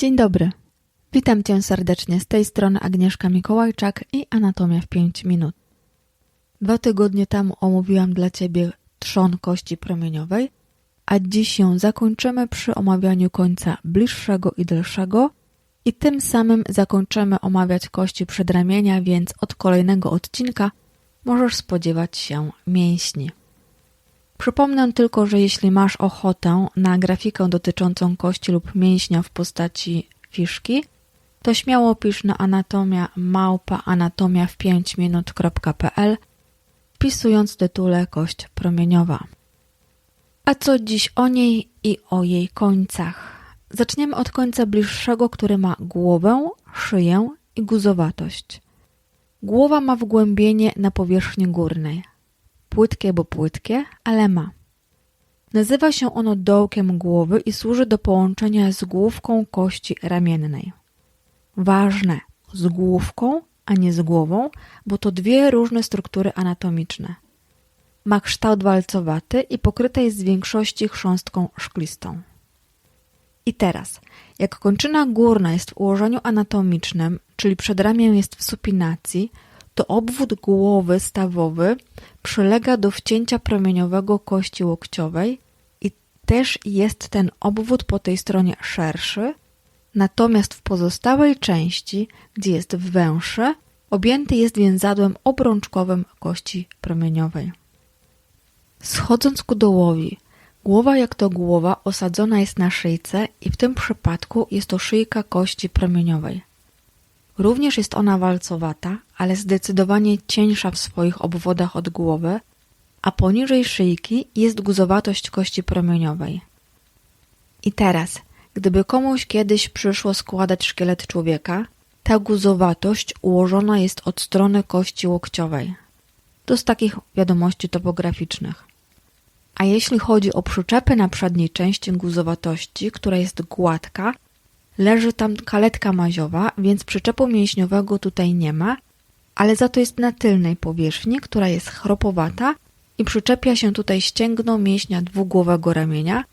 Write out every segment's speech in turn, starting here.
Dzień dobry. Witam Cię serdecznie z tej strony Agnieszka Mikołajczak i Anatomia w 5 minut. Dwa tygodnie temu omówiłam dla Ciebie trzon kości promieniowej, a dziś ją zakończymy przy omawianiu końca bliższego i dalszego i tym samym zakończymy omawiać kości przedramienia, więc od kolejnego odcinka możesz spodziewać się mięśni. Przypomnę tylko, że jeśli masz ochotę na grafikę dotyczącą kości lub mięśnia w postaci fiszki, to śmiało pisz na anatomia małpa anatomia w 5 minut.pl wpisując tytule kość promieniowa. A co dziś o niej i o jej końcach? Zaczniemy od końca bliższego, który ma głowę, szyję i guzowatość. Głowa ma wgłębienie na powierzchni górnej. Płytkie, bo płytkie, ale ma. Nazywa się ono dołkiem głowy i służy do połączenia z główką kości ramiennej. Ważne, z główką, a nie z głową, bo to dwie różne struktury anatomiczne. Ma kształt walcowaty i pokryta jest z większości chrząstką szklistą. I teraz, jak kończyna górna jest w ułożeniu anatomicznym, czyli przedramię jest w supinacji, to obwód głowy stawowy przylega do wcięcia promieniowego kości łokciowej i też jest ten obwód po tej stronie szerszy, natomiast w pozostałej części, gdzie jest węższy, objęty jest więzadłem obrączkowym kości promieniowej. Schodząc ku dołowi, głowa jak to głowa osadzona jest na szyjce i w tym przypadku jest to szyjka kości promieniowej. Również jest ona walcowata, ale zdecydowanie cieńsza w swoich obwodach od głowy, a poniżej szyjki jest guzowatość kości promieniowej. I teraz, gdyby komuś kiedyś przyszło składać szkielet człowieka, ta guzowatość ułożona jest od strony kości łokciowej. To z takich wiadomości topograficznych. A jeśli chodzi o przyczepy na przedniej części guzowatości, która jest gładka, leży tam kaletka maziowa, więc przyczepu mięśniowego tutaj nie ma, ale za to jest na tylnej powierzchni, która jest chropowata i przyczepia się tutaj ścięgno mięśnia dwugłowego ramienia,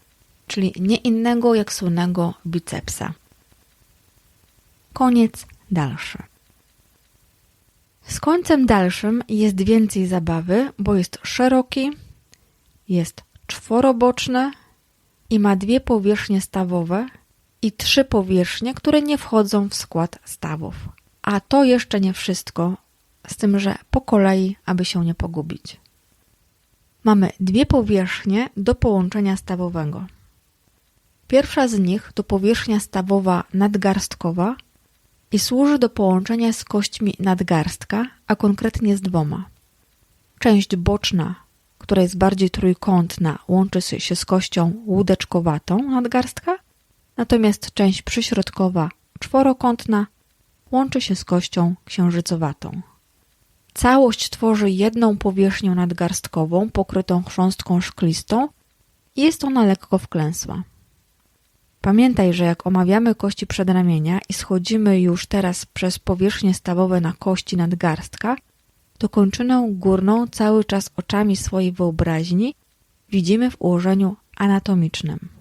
czyli nie innego jak słynnego bicepsa. Koniec dalszy. Z końcem dalszym jest więcej zabawy, bo jest szeroki, jest czworoboczny i ma dwie powierzchnie stawowe i trzy powierzchnie, które nie wchodzą w skład stawów. A to jeszcze nie wszystko, z tym, że po kolei, aby się nie pogubić. Mamy dwie powierzchnie do połączenia stawowego. Pierwsza z nich to powierzchnia stawowa nadgarstkowa i służy do połączenia z kośćmi nadgarstka, a konkretnie z dwoma. Część boczna, która jest bardziej trójkątna, łączy się z kością łódeczkowatą nadgarstka, natomiast część przyśrodkowa, czworokątna, łączy się z kością księżycowatą. Całość tworzy jedną powierzchnię nadgarstkową pokrytą chrząstką szklistą i jest ona lekko wklęsła. Pamiętaj, że jak omawiamy kości przedramienia i schodzimy już teraz przez powierzchnie stawowe na kości nadgarstka, to kończynę górną cały czas oczami swojej wyobraźni widzimy w ułożeniu anatomicznym.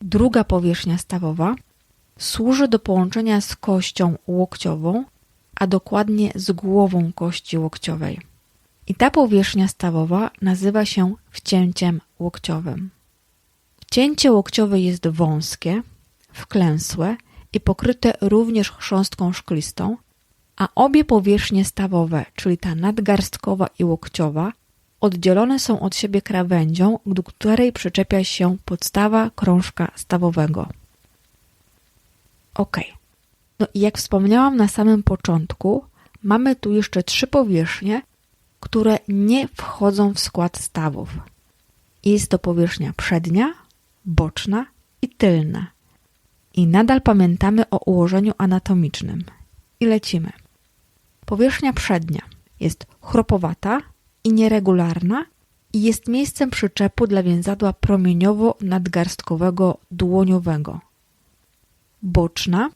Druga powierzchnia stawowa służy do połączenia z kością łokciową, a dokładnie z głową kości łokciowej. I ta powierzchnia stawowa nazywa się wcięciem łokciowym. Wcięcie łokciowe jest wąskie, wklęsłe i pokryte również chrząstką szklistą, a obie powierzchnie stawowe, czyli ta nadgarstkowa i łokciowa, oddzielone są od siebie krawędzią, do której przyczepia się podstawa krążka stawowego. Ok. No i jak wspomniałam na samym początku, mamy tu jeszcze trzy powierzchnie, które nie wchodzą w skład stawów. Jest to powierzchnia przednia, boczna i tylna. I nadal pamiętamy o ułożeniu anatomicznym. I lecimy. Powierzchnia przednia jest chropowata i nieregularna i jest miejscem przyczepu dla więzadła promieniowo-nadgarstkowego dłoniowego. Boczna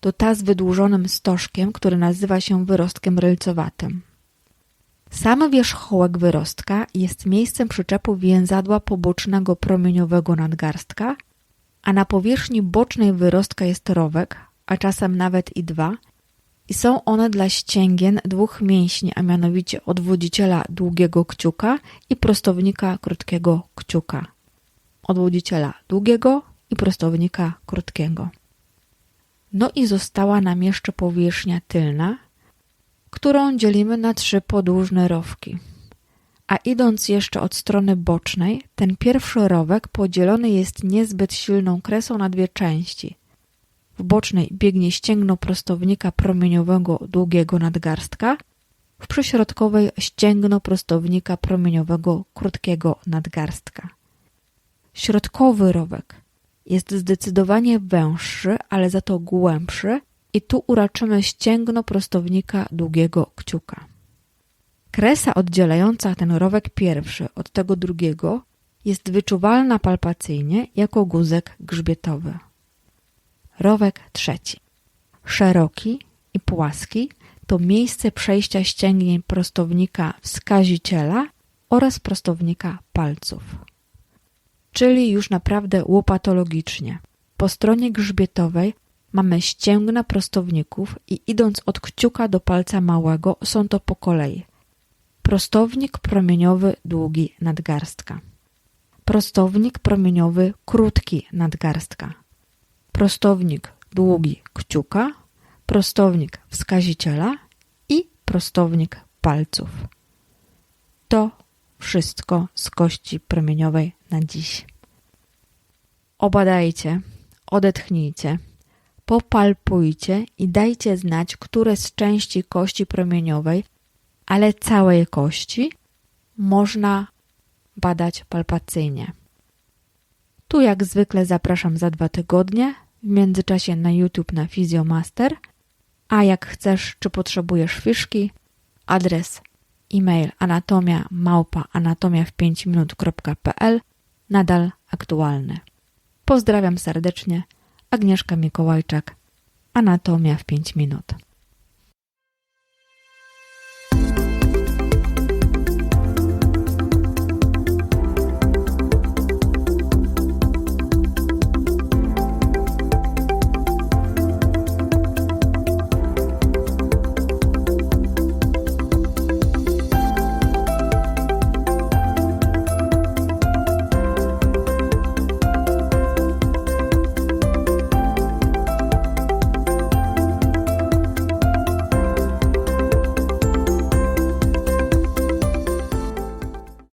to ta z wydłużonym stożkiem, który nazywa się wyrostkiem rylcowatym. Sam wierzchołek wyrostka jest miejscem przyczepu więzadła pobocznego promieniowego nadgarstka, a na powierzchni bocznej wyrostka jest rowek, a czasem nawet i dwa, i są one dla ścięgien dwóch mięśni, a mianowicie odwodziciela długiego kciuka i prostownika krótkiego kciuka. Odwodziciela długiego i prostownika krótkiego. No i została nam jeszcze powierzchnia tylna, którą dzielimy na trzy podłużne rowki. A idąc jeszcze od strony bocznej, ten pierwszy rowek podzielony jest niezbyt silną kresą na dwie części. W bocznej biegnie ścięgno prostownika promieniowego długiego nadgarstka, w przyśrodkowej ścięgno prostownika promieniowego krótkiego nadgarstka. Środkowy rowek jest zdecydowanie węższy, ale za to głębszy i tu uraczymy ścięgno prostownika długiego kciuka. Kresa oddzielająca ten rowek pierwszy od tego drugiego jest wyczuwalna palpacyjnie jako guzek grzbietowy. Rowek trzeci. Szeroki i płaski to miejsce przejścia ścięgnień prostownika wskaziciela oraz prostownika palców. Czyli już naprawdę łopatologicznie. Po stronie grzbietowej mamy ścięgna prostowników i idąc od kciuka do palca małego są to po kolei. Prostownik promieniowy długi nadgarstka. Prostownik promieniowy krótki nadgarstka. Prostownik długi kciuka, prostownik wskaziciela i prostownik palców. To wszystko z kości promieniowej na dziś. Obadajcie, odetchnijcie, popalpujcie i dajcie znać, które z części kości promieniowej, ale całej kości, można badać palpacyjnie. Tu jak zwykle zapraszam za dwa tygodnie, w międzyczasie na YouTube na Fizjomaster, a jak chcesz czy potrzebujesz fiszki, adres e-mail anatomia małpa anatomia w 5 minut.pl nadal aktualny. Pozdrawiam serdecznie. Agnieszka Mikołajczak. Anatomia w 5 minut.